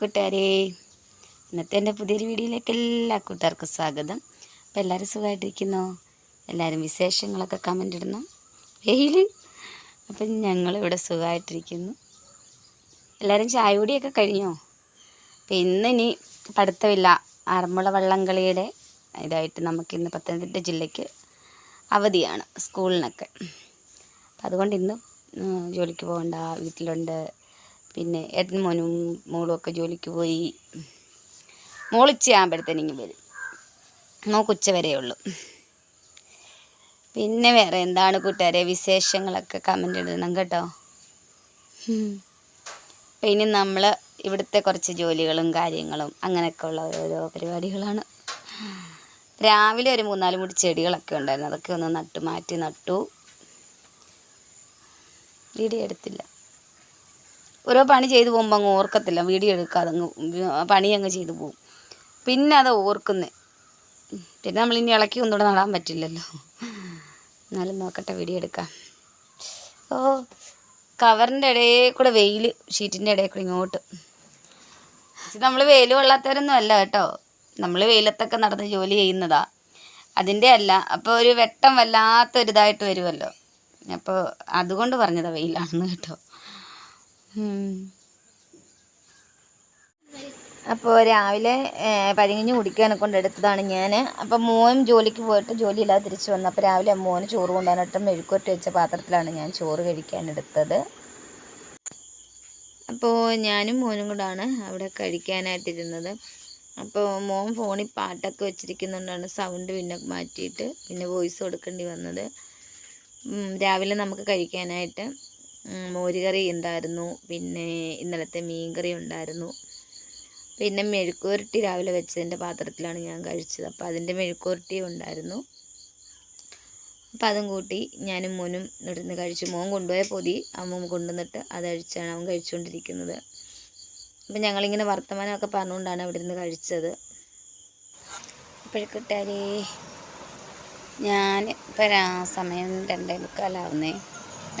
കൂട്ടുകാരെ ഇന്നത്തെ എന്റെ പുതിയൊരു വീഡിയോയിലേക്ക് എല്ലാ കൂട്ടുകാർക്കും സ്വാഗതം. അപ്പോൾ എല്ലാവരും സുഖമായിട്ടിരിക്കുന്നു? എല്ലാവരും വിശേഷങ്ങളൊക്കെ കമന്റ് ഇടണം വെയിൽ അപ്പം ഞങ്ങളിവിടെ സുഖമായിട്ടിരിക്കുന്നു. എല്ലാവരും ചായ കൂടിയൊക്കെ കഴിഞ്ഞോ? അപ്പം ഇന്നിനി പഠിത്തമില്ല. ആറന്മുള വള്ളംകളിയുടെ ഇതായിട്ട് നമുക്കിന്ന് പത്തനംതിട്ട ജില്ലയ്ക്ക് അവധിയാണ് സ്കൂളിനൊക്കെ. അപ്പം അതുകൊണ്ട് ഇന്ന് ജോലിക്ക് പോകണ്ട വീട്ടിലുണ്ട്. പിന്നെ ഏട്ടൻ മോനും മോളും ഒക്കെ ജോലിക്ക് പോയി. മോളിച്ചയാകുമ്പോഴത്തേനും വരും. നമുക്ക് ഉച്ച വരേ ഉള്ളൂ. പിന്നെ വേറെ എന്താണ് കൂട്ടുകാരെ വിശേഷങ്ങളൊക്കെ കമന്റ് ഇടണം കേട്ടോ. പിന്നെ നമ്മൾ ഇവിടുത്തെ കുറച്ച് ജോലികളും കാര്യങ്ങളും അങ്ങനെയൊക്കെ ഉള്ള ഓരോരോ പരിപാടികളാണ്. രാവിലെ ഒരു മൂന്നാൽ മുടി ചെടികളൊക്കെ ഉണ്ടായിരുന്നു. അതൊക്കെ ഒന്ന് നട്ടു മാറ്റി നട്ടു. വീഡിയോ എടുത്തില്ല. ഓരോ പണി ചെയ്തു പോകുമ്പോൾ അങ്ങ് ഓർക്കത്തില്ല. വീഡിയോ എടുക്കാതെ അങ്ങ് പണി അങ്ങ് ചെയ്തു പോകും. പിന്നെ അത് ഓർക്കുന്നേ. പിന്നെ നമ്മൾ ഇനി ഇളക്കി ഒന്നുകൂടെ നടാൻ പറ്റില്ലല്ലോ. എന്നാലും നോക്കട്ടെ വീഡിയോ എടുക്കാം. ഓ കവറിന്റെ ഇടയിൽ കൂടെ വെയിൽ ഷീറ്റിന്റെ ഇടയിൽ കൂടെ ഇങ്ങോട്ട്. നമ്മൾ വെയിൽ കൊള്ളാത്തവരൊന്നും അല്ല കേട്ടോ. നമ്മൾ വെയിലത്തൊക്കെ നടന്ന് ജോലി ചെയ്യുന്നതാ. അതിന്റെ അല്ല അപ്പോൾ ഒരു വെട്ടം വല്ലാത്തൊരിതായിട്ട് വരുമല്ലോ അപ്പോൾ അതുകൊണ്ട് പറഞ്ഞതാണ് വെയിലാണെന്ന് കേട്ടോ. അപ്പോൾ രാവിലെ പതിനഞ്ച് കുടിക്കാനെ കൊണ്ടെടുത്തതാണ് ഞാൻ അപ്പോൾ മോനും ജോലിക്ക് പോയിട്ട് ജോലിയില്ലാതെ തിരിച്ച് വന്നു. അപ്പോൾ രാവിലെ മോന് ചോറ് കൊണ്ടുവന്നിട്ട് മെഴുക്കുവരട്ടി വെച്ച പാത്രത്തിലാണ് ഞാൻ ചോറ് കഴിക്കാൻ എടുത്തത്. അപ്പോൾ ഞാനും മോനും കൂടാണ് അവിടെ കഴിക്കാനായിട്ടിരുന്നത്. അപ്പോൾ മോൻ ഫോണിൽ പാട്ടൊക്കെ വെച്ചിരിക്കുന്നതുകൊണ്ടാണ് സൗണ്ട് പിന്നെ മാറ്റിയിട്ട് പിന്നെ വോയിസ് കൊടുക്കേണ്ടി വന്നത്. രാവിലെ നമുക്ക് കഴിക്കാനായിട്ട്. മോരുകറി ഉണ്ടായിരുന്നു പിന്നെ ഇന്നലത്തെ മീൻകറി ഉണ്ടായിരുന്നു. പിന്നെ മെഴുക്കുവരട്ടി രാവിലെ വെച്ചതിന്റെ പാത്രത്തിലാണ് ഞാൻ കഴിച്ചത്. അപ്പോൾ അതിന്റെ മെഴുക്കുവരട്ടിയും ഉണ്ടായിരുന്നു. അപ്പം അതും കൂട്ടി ഞാനും മോനും ഇവിടുന്ന് കഴിച്ചു. മോൻ കൊണ്ടുപോയ പൊതി അമ്മ കൊണ്ടുവന്നിട്ട് അത് കഴിച്ചാണ് അവൻ കഴിച്ചുകൊണ്ടിരിക്കുന്നത് അപ്പം ഞങ്ങളിങ്ങനെ വർത്തമാനമൊക്കെ പറഞ്ഞുകൊണ്ടാണ് അവിടെ ഇരുന്ന് കഴിച്ചത് അപ്പോഴേക്കിട്ടാലേ ഞാൻ ഇപ്പം സമയം രണ്ടേ മുക്കാലാവുന്നേ.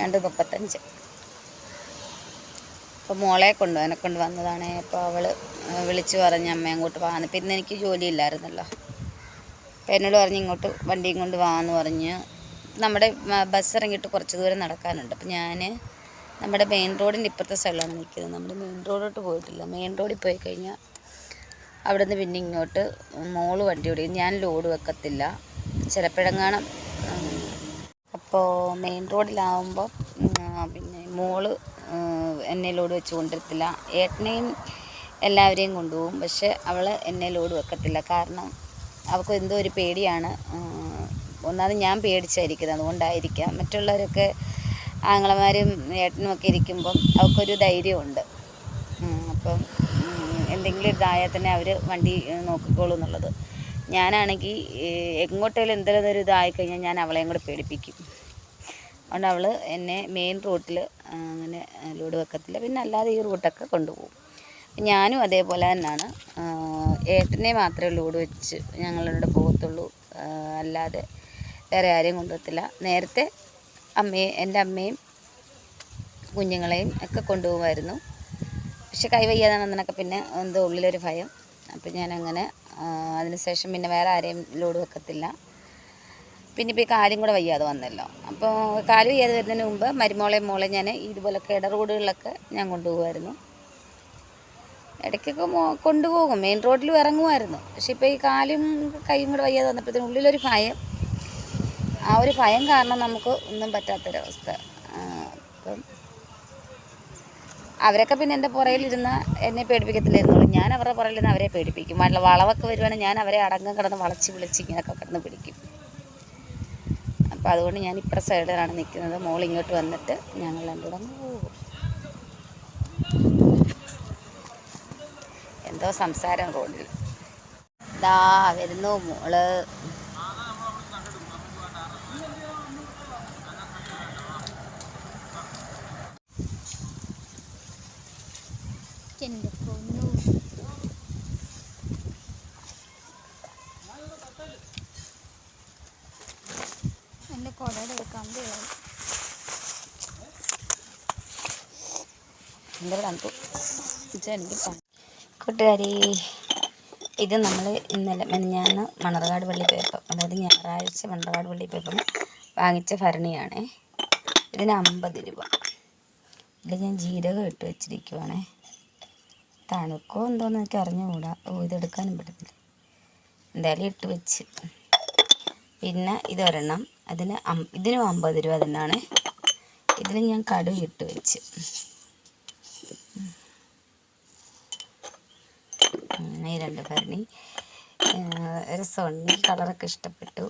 രണ്ട് മുപ്പത്തഞ്ച്. അപ്പോൾ മോളെ കൊണ്ട് എന്നെ കൊണ്ട് വന്നതാണ്. അപ്പോൾ അവൾ വിളിച്ചു പറഞ്ഞ് അമ്മ അങ്ങോട്ട് വാന്ന് പിന്നെ എനിക്ക് ജോലിയില്ലായിരുന്നല്ലോ. അപ്പോൾ എന്നോട് പറഞ്ഞ് ഇങ്ങോട്ട് വണ്ടിയും കൊണ്ട് വാന്ന് പറഞ്ഞ് നമ്മുടെ ബസ് ഇറങ്ങിയിട്ട് കുറച്ച് ദൂരം നടക്കാനുണ്ട്. അപ്പോൾ ഞാൻ നമ്മുടെ മെയിൻ റോഡിന്റെ ഇപ്പുറത്തെ സ്ഥലമാണ് നിൽക്കുന്നത്. നമ്മുടെ മെയിൻ റോഡോട്ട് പോയിട്ടില്ല. മെയിൻ റോഡിൽ പോയി കഴിഞ്ഞാൽ അവിടെ നിന്ന് പിന്നെ ഇങ്ങോട്ട് മോൾ വണ്ടി ഓടിക്കും. ഞാൻ ലോഡ് വെക്കത്തില്ല. ചിലപ്പോഴെങ്ങാനും അപ്പോൾ മെയിൻ റോഡിലാവുമ്പോൾ പിന്നെ മോൾ എന്നെ ലോഡ് വെച്ച് കൊണ്ടിരത്തില്ല ഏട്ടനെയും എല്ലാവരെയും കൊണ്ടുപോകും. പക്ഷെ അവൾ എന്നെ ലോഡ് വെക്കത്തില്ല. കാരണം അവൾക്ക് എന്തോ ഒരു പേടിയാണ്. ഒന്നാമത് ഞാൻ പേടിച്ചായിരിക്കുന്നത്. അതുകൊണ്ടായിരിക്കാം. മറ്റുള്ളവരൊക്കെ ആങ്ങളമാരും ഏട്ടനും ഒക്കെ ഇരിക്കുമ്പം അവൾക്കൊരു ധൈര്യമുണ്ട്. അപ്പം എന്തെങ്കിലും ഇതായാൽ തന്നെ അവർ വണ്ടി നോക്കിക്കോളും എന്നുള്ളത്. ഞാനാണെങ്കിൽ എങ്ങോട്ടേലും എന്തെങ്കിലും ഒരു ഇതായി കഴിഞ്ഞാൽ ഞാൻ അവളെയും കൂടെ പേടിപ്പിക്കും. അതുകൊണ്ട് അവൾ എന്നെ മെയിൻ റൂട്ടിൽ അങ്ങനെ ലോഡ് വെക്കത്തില്ല. പിന്നെ അല്ലാതെ ഈ റൂട്ടൊക്കെ കൊണ്ടുപോകും. ഞാനും അതേപോലെ തന്നെയാണ് ഏട്ടനെ മാത്രമേ ലോഡ് വെച്ച് ഞങ്ങളിവിടെ പോകത്തുള്ളൂ. അല്ലാതെ വേറെ ആരെയും കൊണ്ടുപോകത്തില്ല. നേരത്തെ അമ്മയെ എന്റെ അമ്മയും കുഞ്ഞുങ്ങളെയും ഒക്കെ കൊണ്ടുപോകുമായിരുന്നു. പക്ഷെ കൈ വയ്യാതെ വന്നതിനൊക്കെ പിന്നെ എന്തോ ഉള്ളിലൊരു ഭയം. അപ്പം ഞാനങ്ങനെ അതിനുശേഷം പിന്നെ വേറെ ആരെയും ലോഡ് വെക്കത്തില്ല. പിന്നെ ഇപ്പോൾ ഈ കാലും കൂടെ വയ്യാതെ വന്നല്ലോ. അപ്പോൾ കാൽ വയ്യാതെ വരുന്നതിന് മുമ്പ് മരുമോളെ മോളെ ഞാൻ ഇതുപോലെ ഇട റോഡുകളിലൊക്കെ ഞാൻ കൊണ്ടുപോകുമായിരുന്നു. ഇടയ്ക്കൊക്കെ കൊണ്ടുപോകും. മെയിൻ റോഡിലും ഇറങ്ങുമായിരുന്നു. പക്ഷെ ഇപ്പോൾ ഈ കാലും കൈയും കൂടെ വയ്യാതെ വന്നപ്പോഴത്തേനും ഉള്ളിലൊരു ഭയം. ആ ഒരു ഭയം കാരണം നമുക്ക് ഒന്നും പറ്റാത്തൊരവസ്ഥ. അപ്പം അവരൊക്കെ പിന്നെ എന്റെ പുറയിലിരുന്ന് എന്നെ പേടിപ്പിക്കത്തില്ലായിരുന്നുള്ളൂ. ഞാൻ അവരുടെ പുറയിലിരുന്ന് അവരെ പേടിപ്പിക്കും. വളവൊക്കെ വരുവാണെങ്കിൽ ഞാൻ അവരെ അടങ്ങം കിടന്ന് വളച്ച് വിളിച്ച് ഇങ്ങനെയൊക്കെ കിടന്ന് പിടിക്കും. അപ്പോൾ അതുകൊണ്ട് ഞാൻ ഇപ്പുറ സൈഡിലാണ് നിൽക്കുന്നത്. മോൾ ഇങ്ങോട്ട് വന്നിട്ട് ഞങ്ങൾ രണ്ടുകൂടെ പോകും. എന്തോ സംസാരം റോഡിൽ. ദാ വരുന്നു മോൾ. എന്റെ പൊന്നു. എന്തൊരു തണുപ്പ്. എനിക്ക് കൂട്ടുകാരി ഇത് നമ്മൾ ഇന്നലെ മെനഞ്ഞാന്ന് മണർകാട് പള്ളി പോയപ്പം അതായത് ഞായറാഴ്ച മണർകാട് പള്ളി പോയപ്പം വാങ്ങിച്ച ഭരണിയാണേ. ഇതിന് അമ്പത് രൂപ. ഇതിൽ ഞാൻ ജീരകം ഇട്ട് വെച്ചിരിക്കുവാണേ. തണുക്കോ എന്തോന്ന് എനിക്ക് അറിഞ്ഞുകൂടാ. ഓ ഇതെടുക്കാനും പറ്റത്തില്ല. എന്തായാലും ഇട്ട് വെച്ച്. പിന്നെ ഇതൊരെണ്ണം. അതിന് ഇതിനും അമ്പത് രൂപ തന്നെയാണ് ഇതിൽ ഞാൻ കടുക് ഇട്ട് വെച്ച്. അങ്ങനെ രണ്ട് ഭരണി രസമുണ്ട്. കളറൊക്കെ ഇഷ്ടപ്പെട്ടു.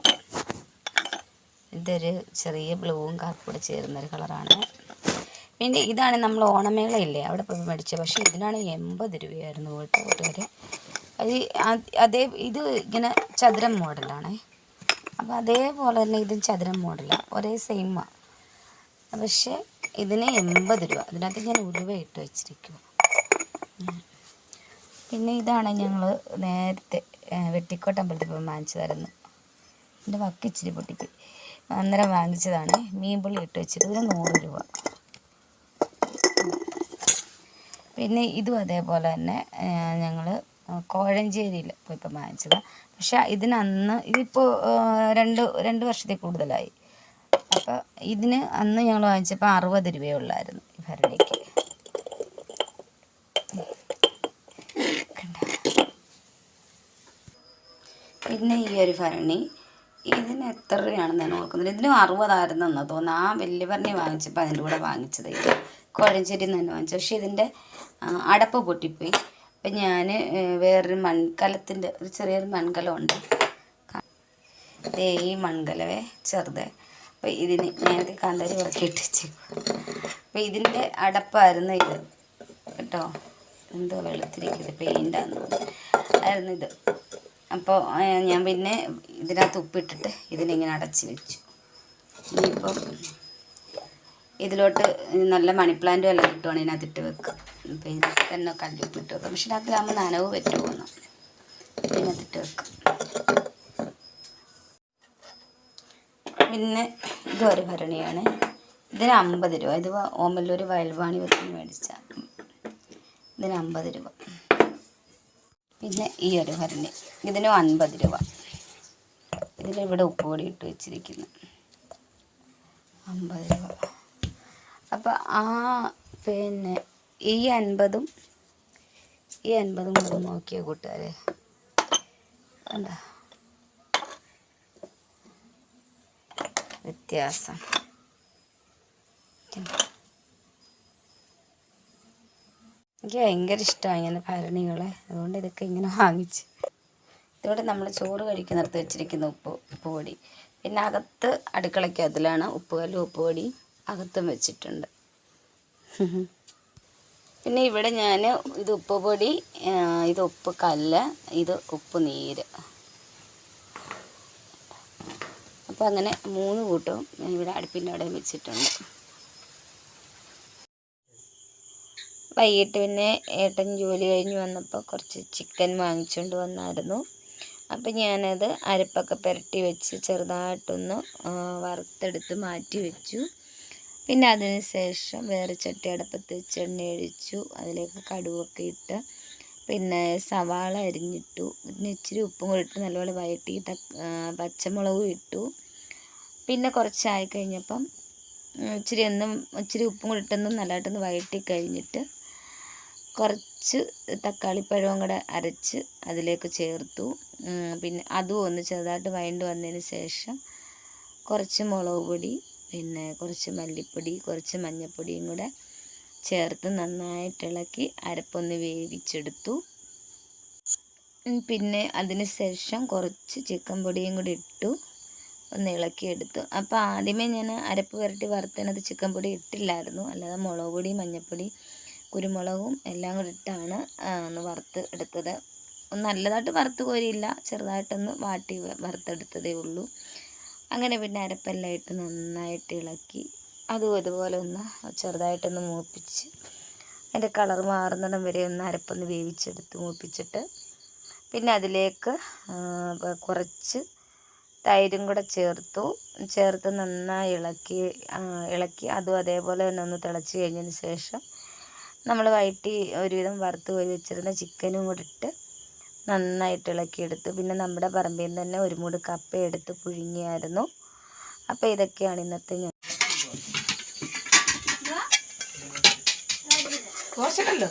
ഇതൊരു ചെറിയ ബ്ലൂവും കറുപ്പൂടെ ചേരുന്നൊരു കളറാണ്. പിന്നെ ഇതാണ് നമ്മൾ ഓണമേളയില്ലേ? അവിടെ പോയി മേടിച്ചത് പക്ഷേ ഇതിനാണ് എൺപത് രൂപയായിരുന്നു പോയിട്ട് കൂട്ടുകാർ അത് അതേ ഇത് ഇങ്ങനെ ചതുരം മോഡലാണ്. അപ്പോൾ അതേപോലെ തന്നെ ഇതും ചതുരം മോഡലാണ് ഒരേ സെയിമാണ് പക്ഷേ ഇതിന് എൺപത് രൂപ. അതിനകത്ത് ഞാൻ ഉലുവ ഇട്ട് വെച്ചിരിക്കുക പിന്നെ ഇതാണ് ഞങ്ങൾ നേരത്തെ വെട്ടിക്കോട്ട അമ്പലത്തിൽ പോയി വാങ്ങിച്ചതായിരുന്നു എന്റെ വക്ക് ഇച്ചിരി അന്നേരം വാങ്ങിച്ചതാണ്. മീൻപുള്ളി ഇട്ട് വെച്ചിട്ട് ഇതിന് നൂറ് രൂപ. പിന്നെ ഇതും അതേപോലെ തന്നെ ഞങ്ങൾ കോഴഞ്ചേരിയിൽ പോയിപ്പോൾ വാങ്ങിച്ചതാണ് പക്ഷേ ഇതിനന്ന് ഇതിപ്പോൾ രണ്ട് രണ്ട് വർഷത്തിൽ കൂടുതലായി. അപ്പോൾ ഇതിന് അന്ന് ഞങ്ങൾ വാങ്ങിച്ചപ്പോൾ അറുപത് രൂപയേ ഉള്ളായിരുന്നു ഈ ഭരണിക്ക് കണ്ടോ? പിന്നെ ഈ ഒരു ഭരണി ഇതിന് എത്ര രൂപയാണെന്ന് ഞാൻ ഓർക്കുന്നില്ല. ഇതിനും അറുപതായിരുന്നു എന്നാ തോന്നുന്നു. ആ വലിയ ഭരണി വാങ്ങിച്ചപ്പോൾ അതിന്റെ കൂടെ വാങ്ങിച്ചത് ഇത്. നിന്ന് തന്നെ വാങ്ങിച്ചു പക്ഷേ ഇതിന്റെ അടപ്പ് പൊട്ടിപ്പോയി. അപ്പം ഞാൻ വേറൊരു മൺകലത്തിന്റെ ഒരു ചെറിയൊരു മൺകലമുണ്ട് ഈ മൺകലവേ ചെറുത്. അപ്പോൾ ഇതിന് ഞാൻ കാന്താരി ഉറക്കിയിട്ട് വെച്ചു. അപ്പോൾ ഇതിന്റെ അടപ്പായിരുന്നു ഇത്. കേട്ടോ? എന്തോ വെളുത്തിരിക്കുന്നത്. പെയിന്റാന്ന് ആയിരുന്നു ഇത്. അപ്പോൾ ഞാൻ പിന്നെ ഇതിനകത്ത് ഉപ്പിട്ടിട്ട് ഇതിനിങ്ങനെ അടച്ച് വെച്ചു. ഇനിയിപ്പം ഇതിലോട്ട് നല്ല മണി പ്ലാന്റും എല്ലാം കിട്ടുവാണ് ഇതിനകത്തിട്ട് വെക്കുക പിന്നെ ഇതിൽ തന്നെ കല്ലുപ്പിട്ട് വെക്കാം. പക്ഷെ ഇതിനകത്തിലാകുമ്പോൾ നനവ് പറ്റുമെന്ന് ഇതിനകത്തിട്ട് വെക്കാം. പിന്നെ ഇതൊരു ഭരണിയാണ്. ഇതിന് അമ്പത് രൂപ. ഇത് ഓമല്ലൂർ വയൽവാണി വെച്ച് മേടിച്ച. ഇതിന് അമ്പത് രൂപ. പിന്നെ ഈ ഒരു ഭരണി. ഇതിനും അൻപത് രൂപ. ഇതിലിവിടെ ഉപ്പ് പൊടി ഇട്ട് വെച്ചിരിക്കുന്നു. അമ്പത് രൂപ. അപ്പം ആ പിന്നെ ഈ അൻപതും ഈ അൻപതും കൂടെ നോക്കിയ കൂട്ടുകാരെ? കണ്ടോ? വ്യത്യാസം. എനിക്ക് ഭയങ്കര ഇഷ്ടമാണ് ഇങ്ങനെ ഭരണികളെ. അതുകൊണ്ട് ഇതൊക്കെ ഇങ്ങനെ വാങ്ങിച്ച്. ഇതോടെ നമ്മൾ ചോറ് കഴിക്കുന്നിടത്ത് വെച്ചിരിക്കുന്ന ഉപ്പ് ഉപ്പ് പൊടി. പിന്നെ അകത്ത് അടുക്കളയ്ക്കകത്തിലാണ് ഉപ്പ് കല്ലും ഉപ്പ് പൊടി അകത്തും വെച്ചിട്ടുണ്ട്. പിന്നെ ഇവിടെ ഞാൻ ഇത് ഉപ്പ് പൊടി ആ, ഇത് ഉപ്പ് കല്ല് ഇത് ഉപ്പ് നീര്. അപ്പോൾ അങ്ങനെ മൂന്ന് കൂട്ടവും ഞാൻ ഇവിടെ അടുപ്പിന്റെ അവിടെ വെച്ചിട്ടുണ്ട്. വൈകിട്ട് പിന്നെ ഏട്ടൻ ജോലി കഴിഞ്ഞ് വന്നപ്പോൾ കുറച്ച് ചിക്കൻ വാങ്ങിച്ചുകൊണ്ട് വന്നായിരുന്നു. അപ്പം ഞാനത് അരപ്പൊക്കെ പുരട്ടി വെച്ച് ചെറുതായിട്ടൊന്ന് വറുത്തെടുത്ത് മാറ്റി വെച്ചു. പിന്നെ അതിന് ശേഷം വേറെ ചട്ടി അടുപ്പത്ത് വെച്ച് എണ്ണ ഒഴിച്ചു. അതിലേക്ക് കടുവൊക്കെ ഇട്ട് പിന്നെ സവാള അരിഞ്ഞിട്ടു. പിന്നെ ഇച്ചിരി ഉപ്പും കൂടി ഇട്ട് നല്ലപോലെ വഴറ്റി പച്ചമുളകും ഇട്ടു. പിന്നെ കുറച്ചായി കഴിഞ്ഞപ്പം ഇച്ചിരി ഒന്നും ഇച്ചിരി ഉപ്പും കൂടി ഇട്ടൊന്നും നല്ലതായിട്ടൊന്ന് വഴറ്റി കഴിഞ്ഞിട്ട് കുറച്ച് തക്കാളിപ്പഴവും കൂടെ അരച്ച് അതിലേക്ക് ചേർത്തു. പിന്നെ അതും ഒന്ന് ചെറുതായിട്ട് വഴണ്ട് വന്നതിന് ശേഷം കുറച്ച് മുളക് പൊടി പിന്നെ കുറച്ച് മല്ലിപ്പൊടി കുറച്ച് മഞ്ഞൾപ്പൊടിയും കൂടെ ചേർത്ത് നന്നായിട്ട് ഇളക്കി അരപ്പൊന്ന് വേവിച്ചെടുത്തു. പിന്നെ അതിന് ശേഷം കുറച്ച് ചിക്കൻ പൊടിയും കൂടി ഇട്ടു. ഒന്ന് ഇളക്കിയെടുത്തു. അപ്പോൾ ആദ്യമേ ഞാൻ അരപ്പ് പുരട്ടി വറുത്തതിനകത്ത് ചിക്കൻ പൊടി ഇട്ടില്ലായിരുന്നു. അല്ലാതെ മുളക് പൊടി മഞ്ഞൾപ്പൊടി കുരുമുളകും എല്ലാം കൂടി ഇട്ടാണ് ഒന്ന് വറുത്ത് എടുത്തത്. നല്ലതായിട്ട് വറുത്ത് കോരിയില്ല ചെറുതായിട്ടൊന്ന് വാട്ടി വറുത്തെടുത്തതേ ഉള്ളൂ. അങ്ങനെ പിന്നെ അരപ്പെല്ലാം ഇട്ട് നന്നായിട്ട് ഇളക്കി അതും ഇതുപോലെ ഒന്ന് ചെറുതായിട്ടൊന്ന് മൂപ്പിച്ച് അതിന്റെ കളർ മാറുന്നിടം വരെ ഒന്ന് അരപ്പൊന്ന് വേവിച്ചെടുത്ത് മൂപ്പിച്ചിട്ട് പിന്നെ അതിലേക്ക് കുറച്ച് തൈരും കൂടെ ചേർത്തു. ചേർത്ത് നന്നായി ഇളക്കി ഇളക്കി അതും അതേപോലെ തന്നെ ഒന്ന് തിളച്ച് കഴിഞ്ഞതിന് ശേഷം നമ്മൾ വയറ്റി ഒരുവിധം വറുത്ത് കോരി വെച്ചിരുന്ന ചിക്കനും കൂടെ ഇട്ട് നന്നായിട്ട് ഇളക്കിയെടുത്തു പിന്നെ നമ്മുടെ പറമ്പിൽ നിന്ന് തന്നെ ഒരു മൂട് കപ്പ എടുത്ത് പുഴുങ്ങിയായിരുന്നു. അപ്പോൾ ഇതൊക്കെയാണ് ഇന്നത്തെ ഞാൻ ദോശക്കല്ലോ?